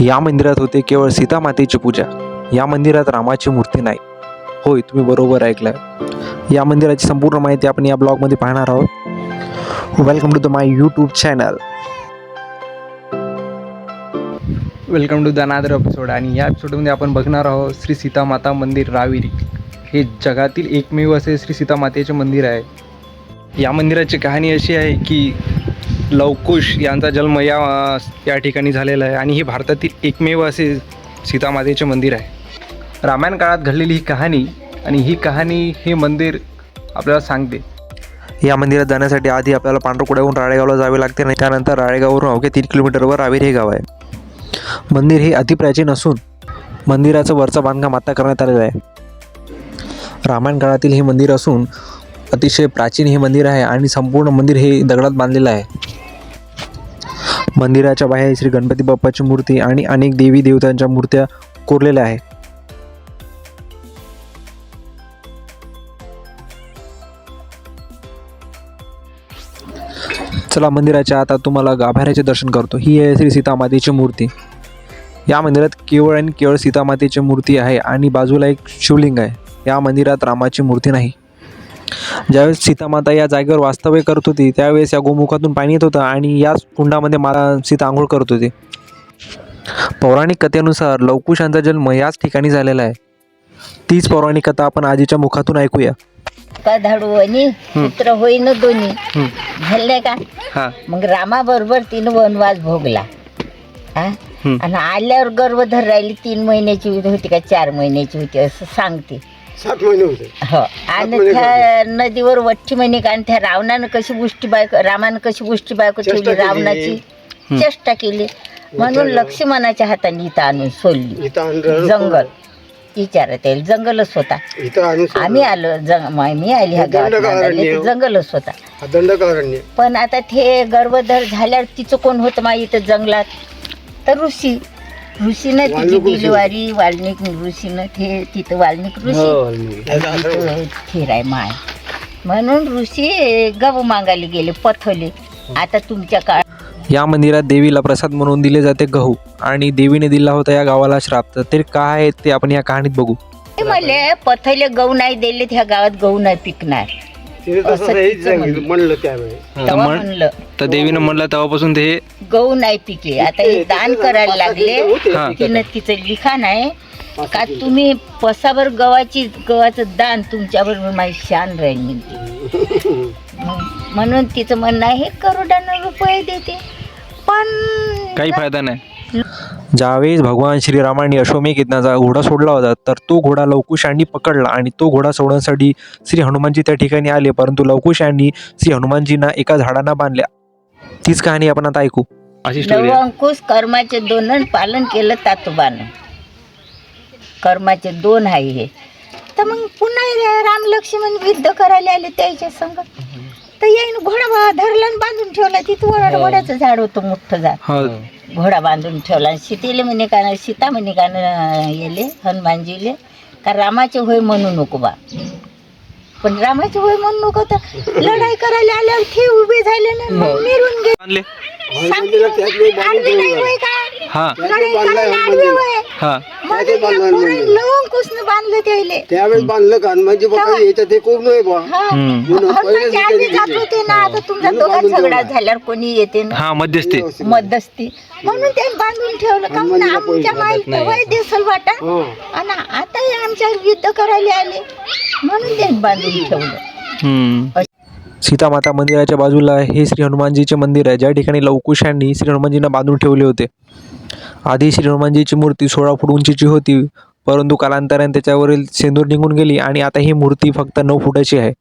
या मंदिरात होते केवळ सीता मातेची पूजा. या मंदिरात रामाची मूर्ती नाही. होय तुम्ही बरोबर ऐकलंय. या मंदिराची संपूर्ण माहिती आपण या ब्लॉगमध्ये पाहणार आहोत. Welcome to the my YouTube channel welcome to the another episode आणि या एपिसोडमध्ये आपण बघणार आहोत श्री सीता माता मंदिर राविरी. हे जगातील एकमेव असे श्री सीता मातेचे मंदिर आहे. या मंदिराची कहाणी अशी आहे की लवकुश यांचा जन्म या या ठिकाणी झालेला आहे. आणि हे भारतातील एकमेव असे सीतामातेचे मंदिर आहे. रामायण काळात घडलेली ही कहाणी आणि ही कहाणी हे मंदिर आपल्याला सांगते. या मंदिरात जाण्यासाठी आधी आपल्याला पांढरकुड्याहून राळेगावला जावे लागते आणि त्यानंतर राळेगाववरून अवघ्या तीन किलोमीटरवर रावेरी हे गाव आहे. मंदिर हे अतिप्राचीन असून मंदिराचं वरचं बांधकाम आता करण्यात आलेलं आहे. रामायण काळातील हे मंदिर असून अतिशय प्राचीन हे मंदिर आहे आणि संपूर्ण मंदिर हे दगडात बांधलेलं आहे. मंदिराच्या बाहेर श्री गणपती बाप्पाची मूर्ती आणि अनेक देवी देवतांच्या मूर्त्या कोरलेल्या आहे चला मंदिराच्या आता तुम्हाला गाभाऱ्याचे दर्शन करतो. ही आहे श्री सीतामातेची मूर्ती. या मंदिरात केवळ आणि केवळ सीतामातेची मूर्ती आहे आणि बाजूला एक शिवलिंग आहे. या मंदिरात रामाची मूर्ती नाही. ज्यावेळेस सीतामाता या जागेवर वास्तव्य करत होती त्यावेळेस या गोमुखातून पाणी येत होतं आणि याच कुंडामध्ये माता सीता आंघोळ करत होती. पौराणिक कथेनुसार लवकुशांचा जन्म याच ठिकाणी झालेला आहे. तीच पौराणिक कथा आपण आजीच्या मुखातून ऐकूया. का धाडू आणि पुत्र होईन दोन्ही. झाले का? हां. मग रामाबरोबर तिनं वनवास भोगला. हा. आणि आल्यावर गर्भधर राहिली तीन महिन्याची होती का चार महिन्याची होती असं सांगते. सात महिने होते. हो. आणि त्या नदीवर वट्टी महिने का आणि त्या रावणानं कशी गोष्टी बायको रामानं कशी गोष्टी बायको ठेवली केली. रावणाची चेष्टा केली. म्हणून लक्ष्मणाच्या हाताने इथं आणून सोडली. इथं आणलं. जंगल. विचारत येईल जंगलच होता. इथं आणून सोडलं. आम्ही आलो जंग मी आली ह्या गावात दंडकारण्य. नांदायला, ते जंगलच होता. हा दंडकारण्य. पण आता ते गर्भधर झाल्यावर तिचं कोण होतं मा इथं जंगलात? तर ऋषी. ऋषीनं तिची वाल्मिक ऋषी. डिलिव्हरी वाल्मिक ऋषीनं ते तिथं वाल्मिक ऋषी. हो, आहे माय. म्हणून ऋषी गहू मागायला गेले पथले. आता तुमच्या काळ या मंदिरात देवीला प्रसाद म्हणून दिले जाते गहू. आणि देवीने दिला होता या गावाला श्राप. तर ते काय आहे ते आपण या कहाणीत बघू. ते म्हणले पथले गहू नाही दिले ह्या गावात गहू नाही पिकणार. तिने तसं असं हेच तिचं सांगितलं म्हणलं त्यावेळेस तेव्हा म्हणलं तर देवीनं म्हणलं तेव्हापासून ते गहू नाही पिकले आता हे दान करायला लागले. हा. तिनं तिचं लिखाण आहे का तुम्ही पसाभर गव्हाची गव्हाचं दान तुमच्यावर माझी शान राहील म्हणते. मग- म्हणून तिचं म्हणणं आहे करोडानं रुपये देते. पण काही फायदा नाही. ज्यावेळेस भगवान श्रीरामाने अश्वमेघ यज्ञाचा घोडा सोडला होता तर तो घोडा लवकुशांनी पकडला आणि तो घोडा सोडण्यासाठी श्री हनुमानजी त्या ठिकाणी आले परंतु लवकुशांनी श्री हनुमानजींना एका झाडांना बांधल्या. तीच कहाणी आपण आता ऐकू. अशी अंकुश कर्माचे दोन पालन केलं तातोबानं. कर्माचे दोन आहे हे. तर मग पुन्हा हे राम लक्ष्मण युद्ध करायला आले त्याच्या संग. तर याईन घोडा बा- धरला आणि बांधून ठेवला. तिथं वडा वड्याचं झाड होतं मोठं झाड. हा. घोडा बांधून ठेवला. आणि सीतेले म्हणे का सीता म्हणे का न येले हनुमानजीले. का रामाचे होय म्हणू नको बा. पण रामाचे होय म्हणू नको तर लढाई करायला आल्यावर ते उभे झाले ना मग मिरून गेले. नाही होय का? हा. लढाई करायला. होय. हा. त्याचे बांधलं या पोरांनी हनुमानजीला. लवंकुशनं बांधलं त्याले? त्यावेळेस बांधलं का? हनुमानजी बाबा याच्यात ते कोण नाही बा हा. हम्म. म्हणून पहिलेच हनुमानजी आधी विचारले जात तिथे. होते ना आता तुमचा म्हणून दोघात बांधून झगडा ठेवलं. झाल्यावर कोणी येते ना? हा मध्यस्थी. मध्यस्थी. म्हणून ते बांधून ठेवलं. का म्हणून हनुमानजीला आमच्या कोणी माईला वय दिसल वाटा. हा. आणि आता हे आमच्या युद्ध करायला आले. म्हणून ते बांधून ठेवलं. हम्म. सीतामाता मंदिराच्या बाजूला हे श्री हनुमानजीचे मंदिर आहे. ज्या ठिकाणी लवकुशांनी श्री हनुमानजींना बांधून ठेवले होते. आधी श्री हनुमानजीची मूर्ती सोळा फूट उंचीची होती परंतु कालांतराने त्याच्यावरील सेंदूर निघून गेली आणि आता ही मूर्ती फक्त नऊ फुटाची आहे.